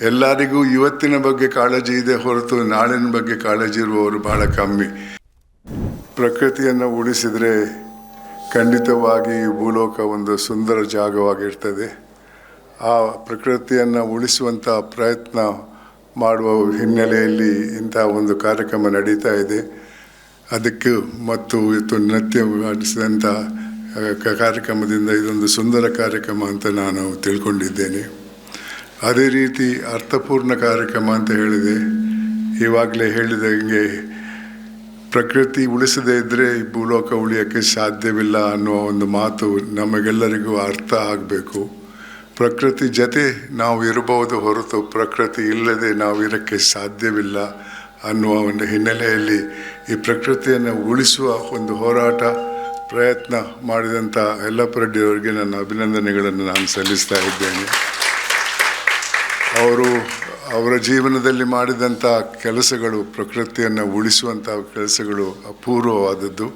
ಎಲ್ಲರಿಗೂ ಇವತ್ತಿನ ಬಗ್ಗೆ ಕಾಳಜಿ ಇದೆ ಹೊರತು ನಾಳಿನ ಬಗ್ಗೆ ಕಾಳಜಿ ಇರುವವರು ಬಹಳ ಕಮ್ಮಿ. ಪ್ರಕೃತಿಯನ್ನು ಉಳಿಸಿದರೆ ಖಂಡಿತವಾಗಿ ಭೂಲೋಕ ಒಂದು ಸುಂದರ ಜಾಗವಾಗಿರ್ತದೆ. ಆ ಪ್ರಕೃತಿಯನ್ನು ಉಳಿಸುವಂಥ ಪ್ರಯತ್ನ ಮಾಡುವ ಹಿನ್ನೆಲೆಯಲ್ಲಿ ಇಂಥ ಒಂದು ಕಾರ್ಯಕ್ರಮ ನಡೀತಾ ಇದೆ. ಅದಕ್ಕೆ ಮತ್ತು ಇವತ್ತು ನೃತ್ಯ ಮಾಡಿಸಿದಂಥ ಕಾರ್ಯಕ್ರಮದಿಂದ ಇದೊಂದು ಸುಂದರ ಕಾರ್ಯಕ್ರಮ ಅಂತ ನಾನು ತಿಳ್ಕೊಂಡಿದ್ದೇನೆ. ಅದೇ ರೀತಿ ಅರ್ಥಪೂರ್ಣ ಕಾರ್ಯಕ್ರಮ ಅಂತ ಹೇಳಿದೆ. ಇವಾಗಲೇ ಹೇಳಿದಂಗೆ ಪ್ರಕೃತಿ ಉಳಿಸದೇ ಇದ್ದರೆ ಭೂಲೋಕ ಉಳಿಯೋಕ್ಕೆ ಸಾಧ್ಯವಿಲ್ಲ ಅನ್ನುವ ಒಂದು ಮಾತು ನಮಗೆಲ್ಲರಿಗೂ ಅರ್ಥ ಆಗಬೇಕು. ಪ್ರಕೃತಿ ಜೊತೆ ನಾವು ಇರಬಹುದು ಹೊರತು ಪ್ರಕೃತಿ ಇಲ್ಲದೆ ನಾವು ಇರೋಕ್ಕೆ ಸಾಧ್ಯವಿಲ್ಲ ಅನ್ನುವ ಒಂದು ಹಿನ್ನೆಲೆಯಲ್ಲಿ ಈ ಪ್ರಕೃತಿಯನ್ನು ಉಳಿಸುವ ಒಂದು ಹೋರಾಟ, ಪ್ರಯತ್ನ ಮಾಡಿದಂಥ ಯಲ್ಲಪ್ಪ ರೆಡ್ಡಿಯವರಿಗೆ ನನ್ನ ಅಭಿನಂದನೆಗಳನ್ನು ನಾನು ಸಲ್ಲಿಸ್ತಾ ಇದ್ದೇನೆ. ಅವರು ಅವರ ಜೀವನದಲ್ಲಿ ಮಾಡಿದಂಥ ಕೆಲಸಗಳು, ಪ್ರಕೃತಿಯನ್ನು ಉಳಿಸುವಂಥ ಕೆಲಸಗಳು ಅಪೂರ್ವವಾದದ್ದು.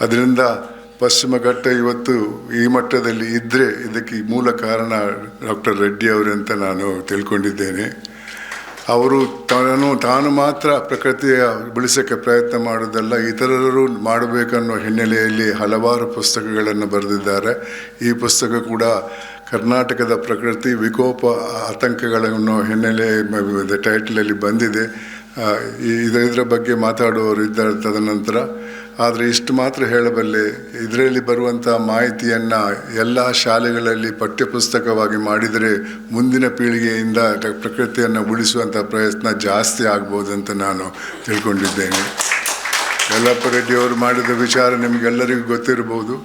ಅದರಿಂದ ಪಶ್ಚಿಮ ಘಟ್ಟ ಇವತ್ತು ಈ ಮಟ್ಟದಲ್ಲಿ ಇದ್ದರೆ ಇದಕ್ಕೆ ಮೂಲ ಕಾರಣ ಡಾಕ್ಟರ್ ರೆಡ್ಡಿ ಅವರು ಅಂತ ನಾನು ತಿಳ್ಕೊಂಡಿದ್ದೇನೆ. ಅವರು ತಾನು ತಾನು ಮಾತ್ರ ಪ್ರಕೃತಿಯ ಉಳಿಸೋಕ್ಕೆ ಪ್ರಯತ್ನ ಮಾಡೋದಲ್ಲ, ಇತರರು ಮಾಡಬೇಕನ್ನೋ ಹಿನ್ನೆಲೆಯಲ್ಲಿ ಹಲವಾರು ಪುಸ್ತಕಗಳನ್ನು ಬರೆದಿದ್ದಾರೆ. ಈ ಪುಸ್ತಕ ಕೂಡ ಕರ್ನಾಟಕದ ಪ್ರಕೃತಿ ವಿಕೋಪ ಆತಂಕಗಳನ್ನು ಹಿನ್ನೆಲೆ ಟೈಟ್ಲಲ್ಲಿ ಬಂದಿದೆ. ಇದರ ಇದರ ಬಗ್ಗೆ ಮಾತಾಡುವವರು ಇದ್ದಾರೆ ತದನಂತರ. ಆದರೆ ಇಷ್ಟು ಮಾತ್ರ ಹೇಳಬಲ್ಲೆ, ಇದರಲ್ಲಿ ಬರುವಂಥ ಮಾಹಿತಿಯನ್ನು ಎಲ್ಲ ಶಾಲೆಗಳಲ್ಲಿ ಪಠ್ಯಪುಸ್ತಕವಾಗಿ ಮಾಡಿದರೆ ಮುಂದಿನ ಪೀಳಿಗೆಯಿಂದ ಪ್ರಕೃತಿಯನ್ನು ಉಳಿಸುವಂಥ ಪ್ರಯತ್ನ ಜಾಸ್ತಿ ಆಗ್ಬೋದು ಅಂತ ನಾನು ತಿಳ್ಕೊಂಡಿದ್ದೇನೆ. ಯಲ್ಲಪ್ಪ ರೆಡ್ಡಿಯವರು ಮಾಡಿದ ವಿಚಾರ ನಿಮಗೆಲ್ಲರಿಗೂ ಗೊತ್ತಿರ್ಬೋದು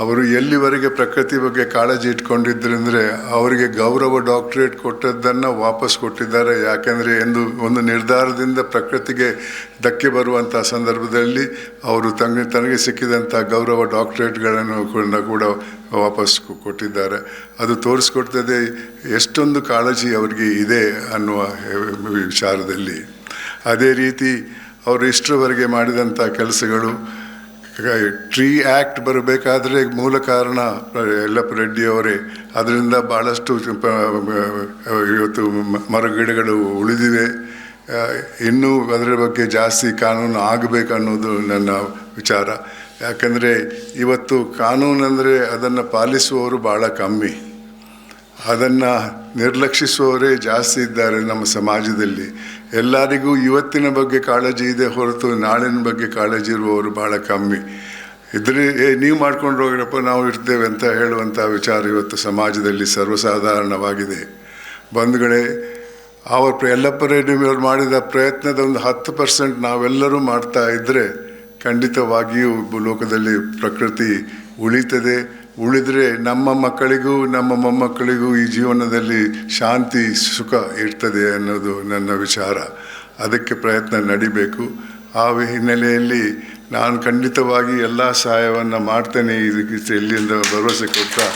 ಅವರು ಎಲ್ಲಿವರೆಗೆ ಪ್ರಕೃತಿ ಬಗ್ಗೆ ಕಾಳಜಿ ಇಟ್ಕೊಂಡಿದ್ರಂದರೆ ಅವರಿಗೆ ಗೌರವ ಡಾಕ್ಟರೇಟ್ ಕೊಟ್ಟದ್ದನ್ನು ವಾಪಸ್ ಕೊಟ್ಟಿದ್ದಾರೆ. ಯಾಕೆಂದರೆ ಎಂದು ಒಂದು ನಿರ್ಧಾರದಿಂದ ಪ್ರಕೃತಿಗೆ ಧಕ್ಕೆ ಬರುವಂಥ ಸಂದರ್ಭದಲ್ಲಿ ಅವರು ತನ್ನ ತನಗೆ ಸಿಕ್ಕಿದಂಥ ಗೌರವ ಡಾಕ್ಟ್ರೇಟ್ಗಳನ್ನು ಕೂಡ ಕೂಡ ವಾಪಸ್ ಕೊಟ್ಟಿದ್ದಾರೆ. ಅದು ತೋರಿಸ್ಕೊಡ್ತದೆ ಎಷ್ಟೊಂದು ಕಾಳಜಿ ಅವರಿಗೆ ಇದೆ ಅನ್ನುವ ವಿಚಾರದಲ್ಲಿ. ಅದೇ ರೀತಿ ಅವರು ಇಷ್ಟರವರೆಗೆ ಮಾಡಿದಂಥ ಕೆಲಸಗಳು ಟ್ರೀ ಆ್ಯಕ್ಟ್ ಬರಬೇಕಾದ್ರೆ ಮೂಲ ಕಾರಣ ಯಲ್ಲಪ್ಪ ರೆಡ್ಡಿ ಅವರೇ. ಅದರಿಂದ ಭಾಳಷ್ಟು ಇವತ್ತು ಮರಗಿಡಗಳು ಉಳಿದಿವೆ. ಇನ್ನೂ ಅದರ ಬಗ್ಗೆ ಜಾಸ್ತಿ ಕಾನೂನು ಆಗಬೇಕು ಅನ್ನೋದು ನನ್ನ ವಿಚಾರ. ಯಾಕಂದರೆ ಇವತ್ತು ಕಾನೂನು ಅಂದರೆ ಅದನ್ನು ಪಾಲಿಸುವವರು ಭಾಳ ಕಮ್ಮಿ. ಅದನ್ನು ನಿರ್ಲಕ್ಷಿಸುವವರೇ ಜಾಸ್ತಿ ಇದ್ದಾರೆ ನಮ್ಮ ಸಮಾಜದಲ್ಲಿ. ಎಲ್ಲರಿಗೂ ಇವತ್ತಿನ ಬಗ್ಗೆ ಕಾಳಜಿ ಇದೆ ಹೊರತು ನಾಳಿನ ಬಗ್ಗೆ ಕಾಳಜಿ ಇರುವವರು ಭಾಳ ಕಮ್ಮಿ. ಇದ್ರೆ ನೀವು ಮಾಡ್ಕೊಂಡು ಹೋಗಿರಪ್ಪ, ನಾವು ಇರ್ತೇವೆ ಅಂತ ಹೇಳುವಂಥ ವಿಚಾರ ಇವತ್ತು ಸಮಾಜದಲ್ಲಿ ಸರ್ವಸಾಧಾರಣವಾಗಿದೆ. ಬಂಧುಗಳೇ ಅವ್ರ ಪ್ರ- ಯಲ್ಲಪ್ಪ ರೆಡ್ಡಿ ಮಾಡಿದ ಪ್ರಯತ್ನದ ಒಂದು ಹತ್ತು ಪರ್ಸೆಂಟ್ ನಾವೆಲ್ಲರೂ ಮಾಡ್ತಾ ಇದ್ದರೆ ಖಂಡಿತವಾಗಿಯೂ ಲೋಕದಲ್ಲಿ ಪ್ರಕೃತಿ ಉಳಿತದೆ. ಉಳಿದರೆ ನಮ್ಮ ಮಕ್ಕಳಿಗೂ, ನಮ್ಮ ಮೊಮ್ಮಕ್ಕಳಿಗೂ ಈ ಜೀವನದಲ್ಲಿ ಶಾಂತಿ, ಸುಖ ಇರ್ತದೆ ಅನ್ನೋದು ನನ್ನ ವಿಚಾರ. ಅದಕ್ಕೆ ಪ್ರಯತ್ನ ನಡಿಬೇಕು. ಆ ಹಿನ್ನೆಲೆಯಲ್ಲಿ ನಾನು ಖಂಡಿತವಾಗಿ ಎಲ್ಲ ಸಹಾಯವನ್ನು ಮಾಡ್ತೇನೆ. ಇದಕ್ಕೆ ಎಲ್ಲಿಂದ ಭರವಸೆ ಕೊಡ್ತಾ,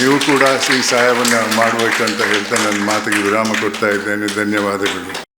ನೀವು ಕೂಡ ಈ ಸಹಾಯವನ್ನು ಮಾಡಬೇಕಂತ ಹೇಳ್ತಾ ನನ್ನ ಮಾತಿಗೆ ವಿರಾಮ ಕೊಡ್ತಾ ಇದ್ದೇನೆ. ಧನ್ಯವಾದಗಳು.